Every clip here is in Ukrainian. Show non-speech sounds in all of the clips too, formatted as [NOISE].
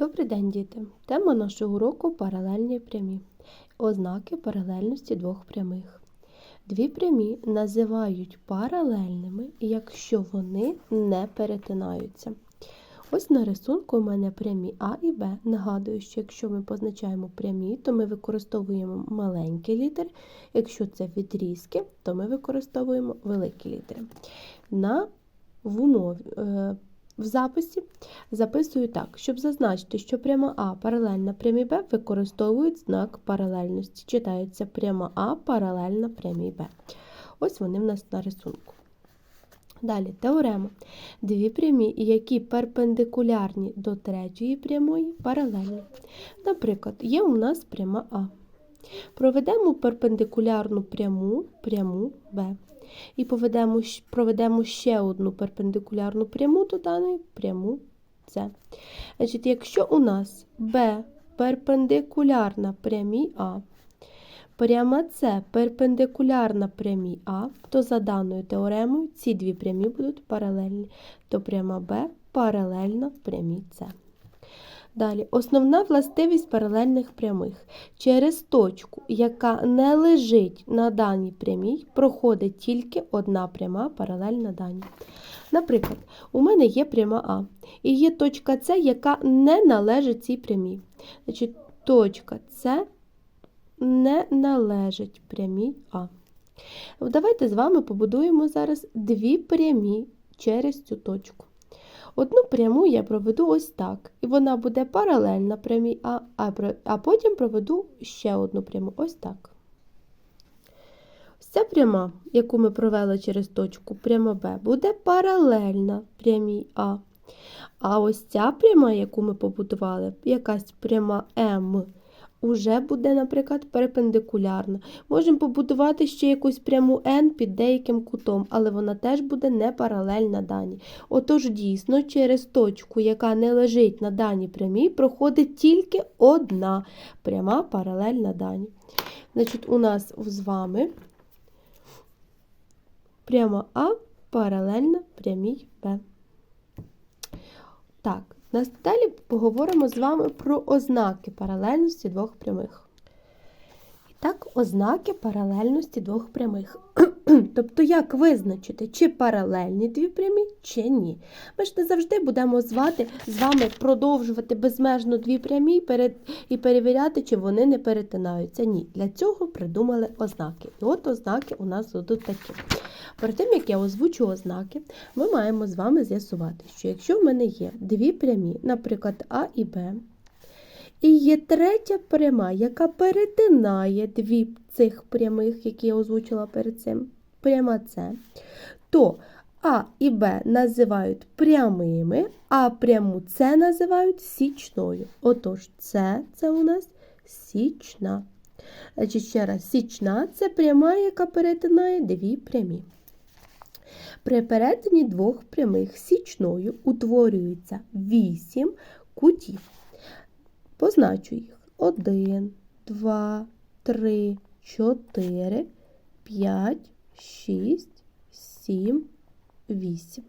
Добрий день, діти! Тема нашого уроку паралельні прямі. Ознаки паралельності двох прямих. Дві прямі називають паралельними, якщо вони не перетинаються. Ось на рисунку у мене прямі А і Б. Нагадую, що якщо ми позначаємо прямі, то ми використовуємо маленькі літери. Якщо це відрізки, то ми використовуємо великі літери. На в умові. В записі записую так, щоб зазначити, що пряма А паралельна прямій Б використовують знак паралельності. Читається пряма А паралельна прямій Б. Ось вони в нас на рисунку. Далі теорема. Дві прямі, які перпендикулярні до третьої прямої, паралельні. Наприклад, є у нас пряма А. Проведемо перпендикулярну пряму, пряму Б. І поведемо, проведемо ще одну перпендикулярну пряму до даної пряму С. Значить, якщо у нас Б перпендикулярна прямій А, пряма С перпендикулярна прямій А, то за даною теоремою ці дві прямі будуть паралельні, то пряма Б паралельна прямій С. Далі, основна властивість паралельних прямих. Через точку, яка не лежить на даній прямій, проходить тільки одна пряма паралельна даній. Наприклад, у мене є пряма А, і є точка С, яка не належить цій прямій. Значить, точка С не належить прямій А. Давайте з вами побудуємо зараз дві прямі через цю точку. Одну пряму я проведу ось так, і вона буде паралельна прямій А, а, а потім проведу ще одну пряму ось так. Ця пряма, яку ми провели через точку пряма Б, буде паралельна прямій А. А ось ця пряма, яку ми побудували, якась пряма М, уже буде, наприклад, перпендикулярна. Можемо побудувати ще якусь пряму N під деяким кутом, але вона теж буде не паралельна даній. Отож, дійсно, через точку, яка не лежить на даній прямій, проходить тільки одна пряма паралельна даній. Значить, у нас з вами пряма А паралельна прямій Б. Так, далі поговоримо з вами про ознаки паралельності двох прямих. Так, ознаки паралельності двох прямих. [CLEARS THROAT] тобто, як визначити, чи паралельні дві прямі, чи ні. Ми ж не завжди будемо звати, з вами продовжувати безмежно дві прямі і перевіряти, чи вони не перетинаються. Ні, для цього придумали ознаки. І от ознаки у нас будуть такі. Перед тим, як я озвучу ознаки, ми маємо з вами з'ясувати, що якщо в мене є дві прямі, наприклад, А і Б, і є третя пряма, яка перетинає дві цих прямих, які я озвучила перед цим, пряма С, то А і Б називають прямими, а пряму С називають січною. Отож, С це у нас січна. Значить, ще раз, січна це пряма, яка перетинає дві прямі. При перетині двох прямих січною утворюється вісім кутів. Позначу їх 1, 2, 3, 4, 5, 6, 7, 8.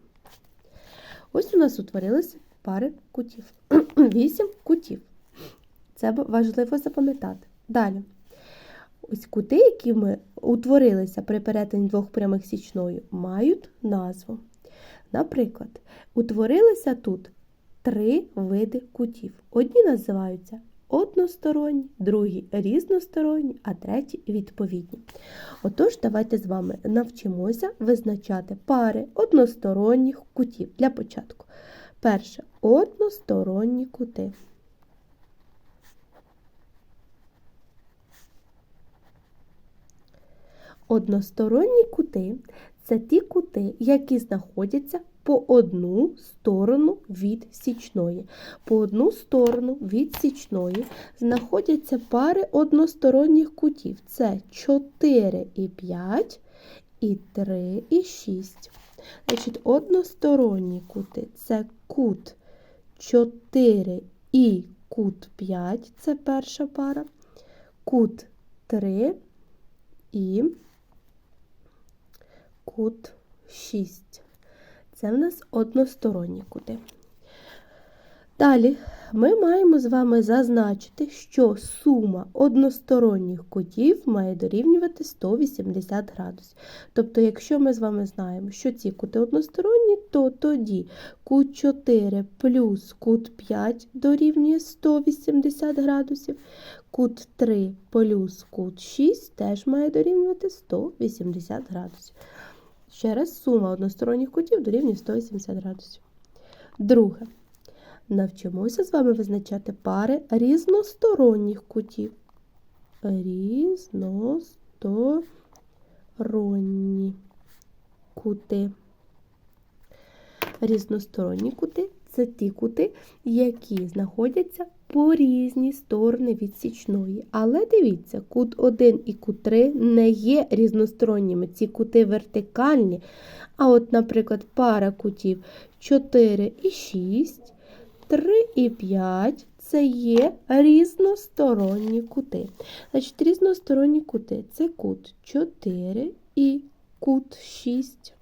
Ось у нас утворилися пари кутів. [CLEARS THROAT] 8 кутів. Це важливо запам'ятати. Далі. Ось кути, які ми утворилися при перетині двох прямих січною, мають назву. Наприклад, утворилися тут три види кутів. Одні називаються односторонні, другі різносторонні, а треті відповідні. Отож, давайте з вами навчимося визначати пари односторонніх кутів для початку. Перше односторонні кути. Односторонні кути це ті кути, які знаходяться по одну сторону від січної. По одну сторону від січної знаходяться пари односторонніх кутів. Це 4 і 5 і 3 і 6. Значить, односторонні кути це кут 4 і кут 5, це перша пара, кут 3 і кут 6. Це в нас односторонні кути. Далі ми маємо з вами зазначити, що сума односторонніх кутів має дорівнювати 180 градусів. Тобто, якщо ми з вами знаємо, що ці кути односторонні, то тоді кут 4 плюс кут 5 дорівнює 180 градусів, кут 3 плюс кут 6 теж має дорівнювати 180 градусів. Ще раз, сума односторонніх кутів дорівнює 180 градусів. Друге. Навчимося з вами визначати пари різносторонніх кутів. Різносторонні кути. Різносторонні кути це ті кути, які знаходяться по різні сторони від січної. Але дивіться, кут 1 і кут 3 не є різносторонніми. Ці кути вертикальні. А от, наприклад, пара кутів 4 і 6, 3 і 5 це є різносторонні кути. Значить, різносторонні кути це кут 4 і кут 6.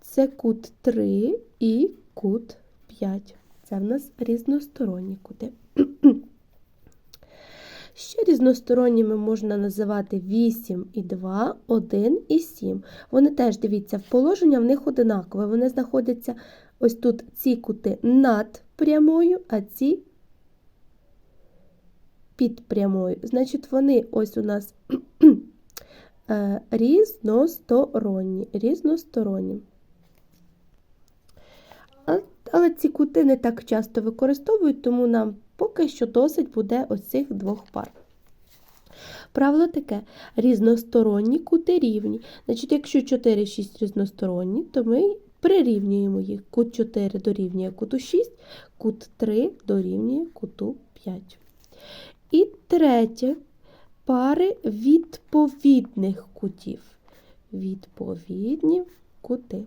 Це кут 3 і кут 5. Це в нас різносторонні кути. [CLEARS THROAT] Ще різносторонніми можна називати 8 і 2, 1 і 7. Вони теж, дивіться, в положення в них одинакове. Вони знаходяться ось тут ці кути над прямою, а ці під прямою. Значить, вони ось у нас [CLEARS THROAT] е, різносторонні. різносторонні. Але ці кути не так часто використовують, тому нам поки що досить буде ось цих двох пар. Правило таке: різносторонні кути рівні. Значить, якщо 4 6 різносторонні, то ми прирівнюємо їх. Кут 4 дорівнює куту 6, кут 3 дорівнює куту 5. І третє пари відповідних кутів. Відповідні кути.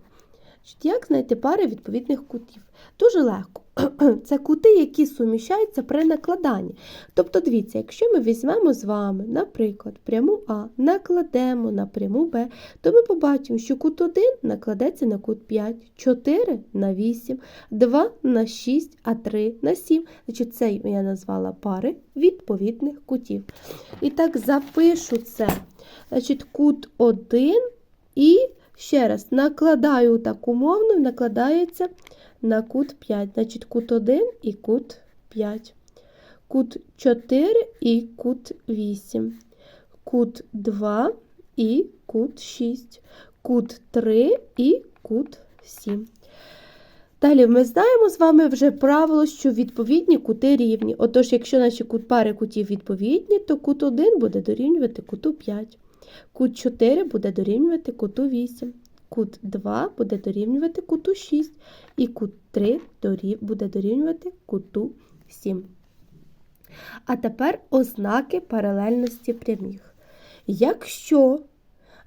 Як знайти пари відповідних кутів? Дуже легко. [CLEARS THROAT] Це кути, які суміщаються при накладанні. Тобто, дивіться, якщо ми візьмемо з вами, наприклад, пряму А, накладемо на пряму Б, то ми побачимо, що кут 1 накладеться на кут 5, 4 на 8, 2 на 6, а 3 на 7. Значить, це я назвала пари відповідних кутів. І так, запишу це. Значить, кут 1 і Ще раз, накладаю так умовно, накладається на кут 5. Значить, кут 1 і кут 5. Кут 4 і кут 8. Кут 2 і кут 6. Кут 3 і кут 7. Далі ми знаємо з вами вже правило, що відповідні кути рівні. Отож, якщо наші кут пари кутів відповідні, то кут 1 буде дорівнювати куту 5. Кут 4 буде дорівнювати куту 8. Кут 2 буде дорівнювати куту 6. І кут 3 буде дорівнювати куту 7. А тепер ознаки паралельності прямих. Якщо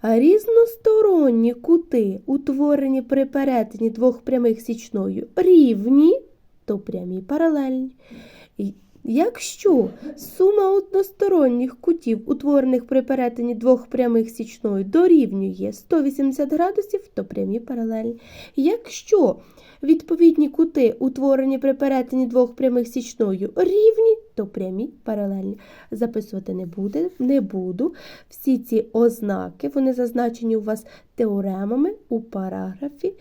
різносторонні кути, утворені при перетині двох прямих січною, рівні, то прямі паралельні. Якщо сума односторонніх кутів, утворених при перетині двох прямих січною, дорівнює 180 градусів, то прямі паралельні. Якщо відповідні кути, утворені при перетині двох прямих січною, рівні, то прямі паралельні. Записувати не, буде, не буду. Всі ці ознаки вони зазначені у вас теоремами у параграфі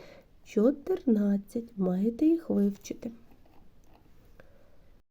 14. Маєте їх вивчити.